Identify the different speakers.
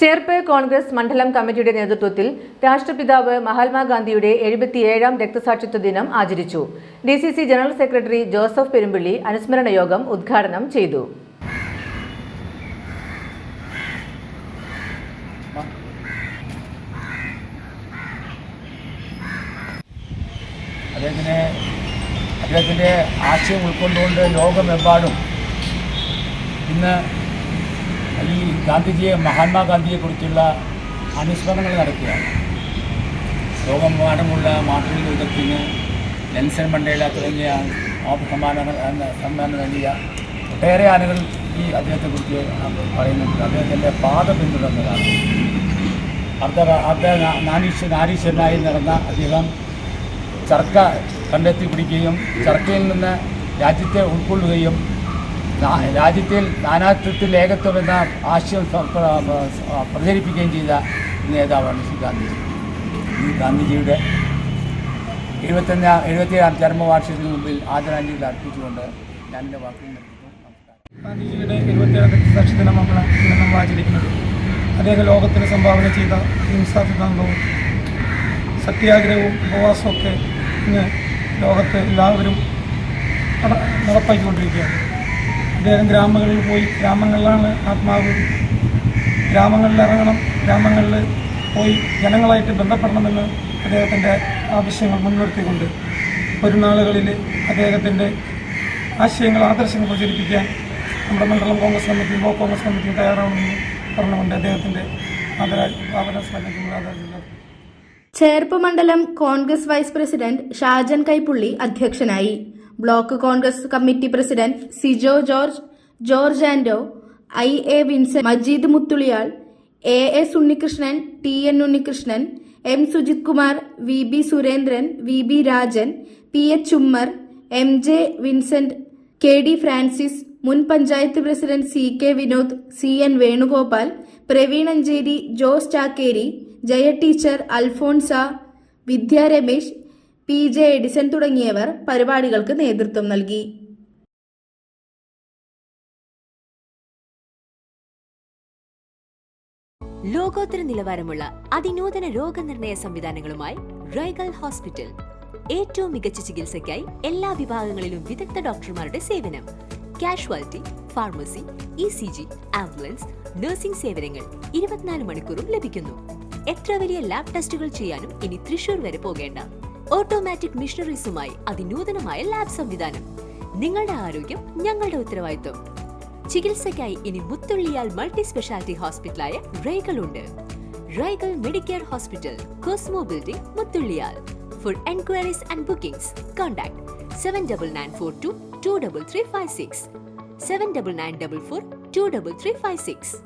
Speaker 1: ചേർപ്പ് കോൺഗ്രസ് മണ്ഡലം കമ്മിറ്റിയുടെ നേതൃത്വത്തിൽ രാഷ്ട്രപിതാവ് മഹാത്മാഗാന്ധിയുടെ എഴുപത്തിയേഴാം രക്തസാക്ഷിത്വ ദിനം ആചരിച്ചു. D C C general secretary Joseph Perumpilly അനുസ്മരണ യോഗം ഉദ്ഘാടനം ചെയ്തു.
Speaker 2: അദ്ദേഹത്തിനെ ആശയം ഉൾക്കൊണ്ടുകൊണ്ട് ലോകമെമ്പാടും ഇന്ന് ഈ ഗാന്ധിജിയെ മഹാത്മാഗാന്ധിയെക്കുറിച്ചുള്ള അനുസ്മരണങ്ങൾ നടക്കുകയാണ് ലോകമെമ്പാടുമുള്ള മാർട്ടിൻ ലൂതത്തിന് നെൽസൺ മണ്ടേല തുടങ്ങിയ സമ്മാനങ്ങൾ സമ്മാനം നൽകിയ ഒട്ടേറെ ആളുകൾ ഈ അദ്ദേഹത്തെക്കുറിച്ച് പറയുന്നുണ്ട്. അദ്ദേഹത്തിന്റെ പാത പിന്തുടർന്നതാണ്. അർദ്ധ അർദ്ധ നാനീശ്വ നാരീശ്വരനായി നടന്ന അദ്ദേഹം ചർക്ക കണ്ടെത്തി പിടിക്കുകയും ചർക്കയിൽ നിന്ന് രാജ്യത്തെ ഉൾക്കൊള്ളുകയും രാജ്യത്തിൽ നാനാത്വത്തിൽ ഏകത്വം എന്ന ആശയം പ്രചരിപ്പിക്കുകയും ചെയ്ത നേതാവാണ് ശ്രീ ഗാന്ധിജി ഈ ഗാന്ധിജിയുടെ എഴുപത്തഞ്ചാം എഴുപത്തിയേഴാം ചരമവാർഷികത്തിന് മുമ്പിൽ ആദരാഞ്ജലികൾ അർപ്പിച്ചുകൊണ്ട് ഞാൻ എന്റെ വാക്കുകൾ
Speaker 3: ഗാന്ധിജിയുടെ എഴുപത്തിയേഴാം രക്തസാക്ഷി ദിനം നമ്മൾ നമ്മൾ ആചരിക്കുന്നത്. അദ്ദേഹം ലോകത്തിന് സംഭാവന ചെയ്ത ഹിംസാ സിദ്ധാന്തവും സത്യാഗ്രഹവും ഉപവാസവും ഒക്കെ ഇന്ന് ലോകത്ത് എല്ലാവരും നടപ്പാക്കിക്കൊണ്ടിരിക്കുകയാണ്. അദ്ദേഹം ഗ്രാമങ്ങളിൽ പോയി. ഗ്രാമങ്ങളിലാണ് ആത്മാവ്. ഗ്രാമങ്ങളിൽ ഇറങ്ങണം. ഗ്രാമങ്ങളിൽ പോയി ജനങ്ങളായിട്ട് ബന്ധപ്പെടണമെന്ന് അദ്ദേഹത്തിന്റെ ആവശ്യങ്ങൾ മുൻനിർത്തിക്കൊണ്ട് പെരുന്നാളുകളിൽ അദ്ദേഹത്തിന്റെ ആശയങ്ങൾ ആദർശങ്ങൾ പ്രചരിപ്പിക്കാൻ നമ്മുടെ മണ്ഡലം കോൺഗ്രസ് കമ്മിറ്റിയും ബ്ലോക്ക് കോൺഗ്രസ് കമ്മിറ്റിയും തയ്യാറാവണമെന്ന് പറഞ്ഞുകൊണ്ട് അദ്ദേഹത്തിന്റെ
Speaker 4: ചേർപ്പ് മണ്ഡലം കോൺഗ്രസ് വൈസ് പ്രസിഡന്റ് ഷാജൻ കൈപ്പുള്ളി അധ്യക്ഷനായി. Block Congress committee president Sijo George George Ando I A Vincent Majeed Muthuliyal A S Unnikrishnan T N Unnikrishnan M Sujith Kumar V B Surendran V B Rajan P H Ummer M J Vincent K D Francis മുൻ panchayat president C K Vinod C N Venugopal Praveen Ancheri Jose Chakkeri Jaya teacher Alphonsa Vidya Ramesh P J Edison തുടങ്ങിയവർ പരിപാടികൾക്ക് നേതൃത്വം നൽകി.
Speaker 5: ലോകോത്തര നിലവാരമുള്ള അതിനൂതന രോഗനിർണയ സംവിധാനങ്ങളുമായി റൈഗൽ hospital. ഏറ്റവും മികച്ച ചികിത്സയ്ക്കായി എല്ലാ വിഭാഗങ്ങളിലും വിദഗ്ധ ഡോക്ടർമാരുടെ സേവനം. Casualty pharmacy E C G ambulance nursing സേവനങ്ങൾ ഇരുപത്തിനാല് മണിക്കൂറും ലഭിക്കുന്നു. എത്ര വലിയ ലാബ് ടെസ്റ്റുകൾ ചെയ്യാനും ഇനി തൃശൂർ വരെ പോകേണ്ട. ഓട്ടോമാറ്റിക് മിഷണറീസുമായി അതിനൂതനമായ ലാബ് സംവിധാനം. നിങ്ങളുടെ ആരോഗ്യം ഞങ്ങളുടെ ഉത്തരവാദിത്വം. ചികിത്സയ്ക്കായി ഇനി മുത്തുള്ളിയാൽ മൾട്ടി സ്പെഷ്യാലിറ്റി ഹോസ്പിറ്റലായ റൈഗൽ ഉണ്ട് Raigal medicare hospital Cosmo building Muthulliyal. For enquiries and bookings contact seven double nine four two two double three five six seven double nine double four two double three five six